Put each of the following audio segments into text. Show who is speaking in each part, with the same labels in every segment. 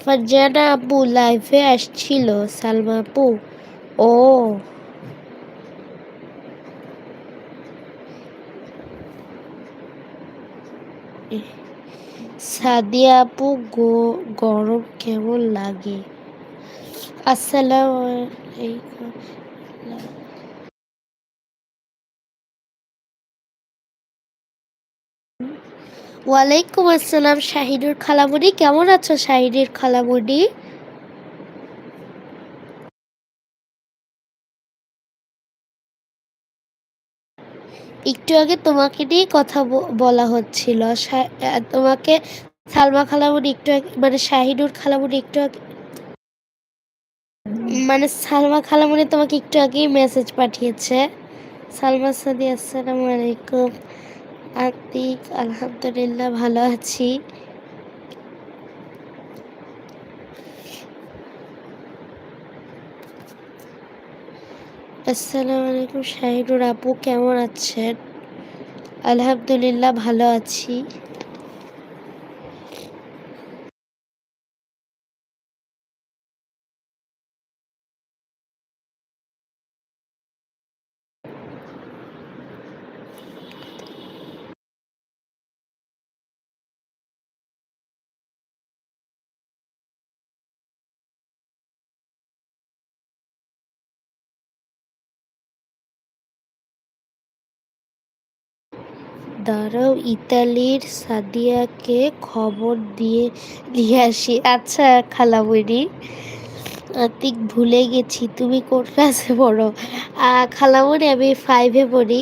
Speaker 1: ফারজানা আপু লাইফে আসছিল সালমা আপু ও। সাদিয়া আপু গরম কেমন লাগে? আসসালামু ওয়ালাইকুম আসসালাম শাহিদুর খালামুনি। কেমন আছো শাহিদুর খালামুনি? একটু আগে তোমাকে নিয়ে কথা বলা হচ্ছিল। তোমাকে সালমা খালামুনি একটু মানে শাহিদুর খালামুনি একটু আগে মানে সালমা খালামুনি তোমাকে একটু আগেই মেসেজ পাঠিয়েছে। সালমা সাদি, আসসালামু আলাইকুম। আতিক আলহামদুলিল্লাহ ভালো আছি। আসসালামু আলাইকুম শাহিদুর আপু কেমন আছেন? আলহামদুলিল্লাহ ভালো আছি। দাঁড়াও ইতালির সাদিয়াকে খবর দিয়ে দিয়ে আসি। আচ্ছা খালামণি আতিক ভুলে গেছি, তুমি কোন ক্লাসে পড়ো? খালামণি আমি ফাইভে পড়ি।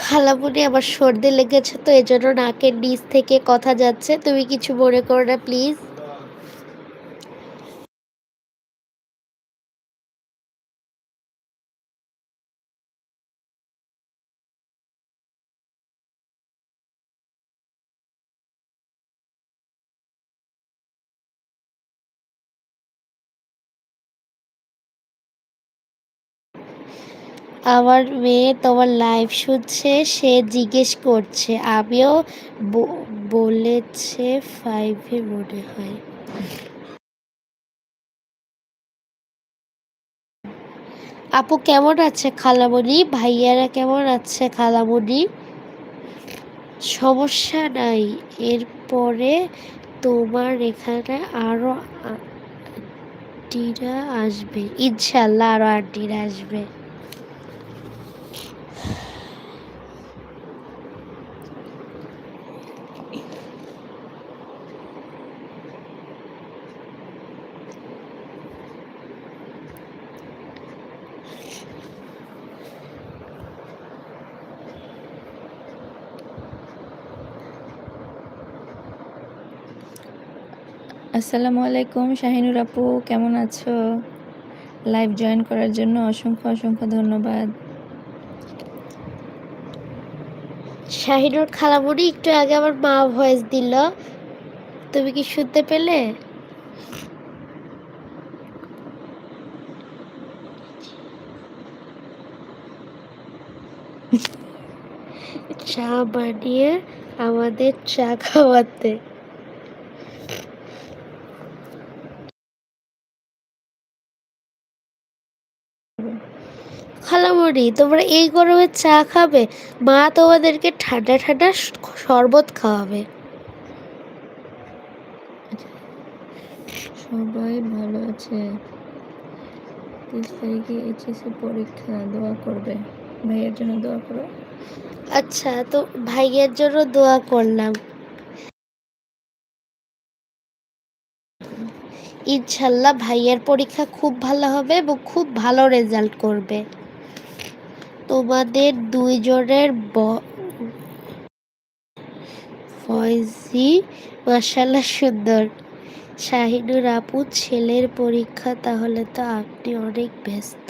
Speaker 1: খালামুনি আমার সর্দি লেগেছে তো, এজন্য নাকের নিচ থেকে কথা যাচ্ছে। তুমি কিছু মনে করো না প্লিজ আমার মেয়ে তোমার লাইভ শুনছে, সে জিজ্ঞেস করছে। আমিও বলেছে ফাইভে মনে হয়। আপু কেমন আছে খালামণি? ভাইয়ারা কেমন আছে খালামণি? সমস্যা নাই। এরপরে তোমার এখানে আরও আন্টিরা আসবে। ইনশাল্লাহ আরও আন্টিরা আসবে।
Speaker 2: আসসালামু আলাইকুম, শাহিনুর আপু, কেমন আছো? লাইভ জয়েন করার জন্য অসংখ্য অসংখ্য ধন্যবাদ।
Speaker 1: শাহিনুর খালামুনি একটু আগে আমার মা ভয়েস দিল। তুমি কি শুনতে পেলে? চা বানিয়ে আমাদের চা খাওয়াতে। খালামুড়ি তোমরা এই গরমে চা খাবে? মা তোমাদেরকে ঠান্ডা ঠান্ডা শরবত খাওয়াবে।
Speaker 2: সবাই ভালো আছে। তিরিশ তারিখে এইচএসসি পরীক্ষা দোয়া করবে। ভাইয়ের জন্য দোয়া করো।
Speaker 1: আচ্ছা তো ভাইয়ের জন্য দোয়া করলাম। ইনশাল্লাহ ভাইয়ের পরীক্ষা খুব ভালো হবে এবং খুব ভালো রেজাল্ট করবে। তোমাদের দুইজনের ফয়জি মাসাল্লাহ সুন্দর। শাহিনুর আপু ছেলের পরীক্ষা তাহলে তো আপনি অনেক ব্যস্ত।